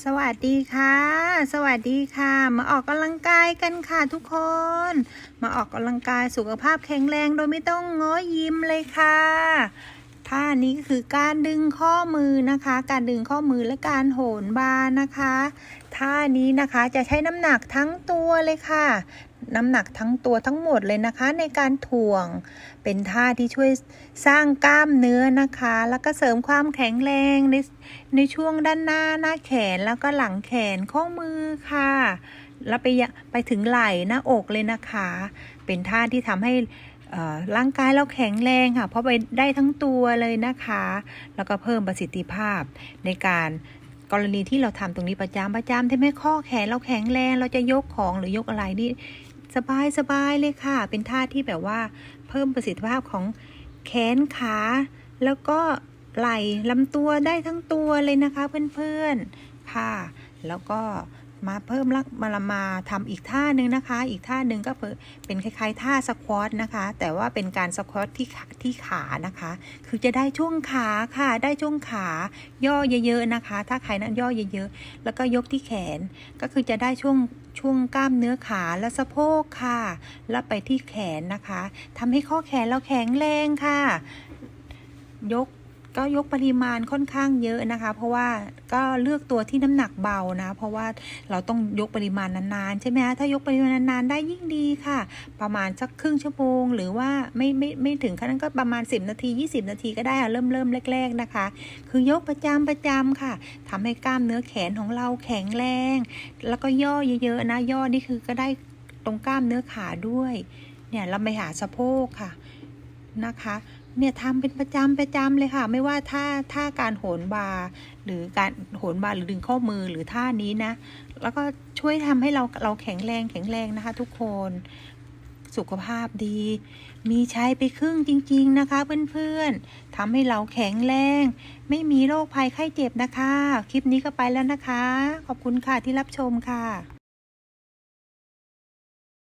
สวัสดีค่ะ สวัสดีค่ะ มาออกกำลังกายกันค่ะทุกคน มาออกกำลังกายสุขภาพแข็งแรงโดยไม่ต้องง้อยิ้มเลยค่ะ ท่านี้ก็คือการดึงข้อมือนะคะ การดึงข้อมือและการโหนบานะคะ ท่านี้นะคะจะใช้น้ำหนักทั้งตัวเลยค่ะ น้ำหนักทั้งตัวทั้งหมดเลยนะคะ ในการถ่วงเป็นท่าที่ช่วยสร้างกล้ามเนื้อนะคะ แล้วก็เสริมความแข็งแรงในในช่วงด้านหน้าหน้าแขนแล้วก็หลังแขนข้อมือค่ะ แล้วไปไปถึงไหล่หน้าอกเลยนะคะ เป็นท่าที่ทำให้ ร่างกายเราแข็งแรงค่ะ เพราะไปได้ทั้งตัวเลยนะคะ แล้วก็เพิ่มประสิทธิภาพในการกรณีที่เราทำตรงนี้ประจำประจำที่ไม่ข้อแขนเราแข็งแรงเราจะยกของหรือยกอะไรนี่สบายสบายเลยค่ะ เป็นท่าที่แบบว่าเพิ่มประสิทธิภาพของแขนขา แล้วก็ไหล่ลำตัวได้ทั้งตัวเลยนะคะเพื่อนๆค่ะ แล้วก็ มาเพิ่มลักมาละมาทำอีกท่าหนึ่งนะคะ อีกท่าหนึ่งก็เป็นคล้ายๆ ท่าสควอตนะคะ แต่ว่าเป็นการสควอตที่ที่ขานะคะ คือจะได้ช่วงขาค่ะ ได้ช่วงขาย่อเยอะๆนะคะ ถ้าใครนั้นย่อเยอะๆ แล้วก็ยกที่แขน ก็คือจะได้ช่วงช่วงกล้ามเนื้อขาและสะโพกค่ะ แล้วไปที่แขนนะคะทำให้ข้อแขนเราแข็งแรงค่ะ ยก ก็ยกปริมาณค่อนข้างเยอะนะคะ เพราะว่าก็เลือกตัวที่น้ำหนักเบานะ เพราะว่าเราต้องยกปริมาณนานๆใช่ไหมคะถ้ายกปริมาณนานๆได้ยิ่งดีค่ะ ประมาณสักครึ่งชั่วโมง หรือว่าไม่ไม่ไม่ถึงขนาดนั้นก็ประมาณ 10 นาที 20 นาทีก็ได้อะเริ่มเริ่มแรก ๆนะคะ คือยกประจำประจำค่ะทำให้กล้ามเนื้อแขนของเราแข็งแรง แล้วก็ย่อเยอะๆนะย่อนี่คือก็ได้ตรงกล้ามเนื้อขาด้วย เนี่ยเราไปหาสะโพกค่ะ นะคะเนี่ยทำเป็นประจำประจำเลยค่ะ ไม่ว่าท่าท่าการโหนบาหรือการโหนบาหรือดึงข้อมือหรือท่านี้นะ แล้วก็ช่วยทำให้เราเราแข็งแรงแข็งแรงนะคะ ทุกคนสุขภาพดี มีใช้ไปครึ่งจริง ๆ นะคะ เพื่อนๆทำให้เราแข็งแรง ไม่มีโรคภัยไข้เจ็บนะคะ คลิปนี้ก็ไปแล้วนะคะ ขอบคุณค่ะที่รับชมค่ะ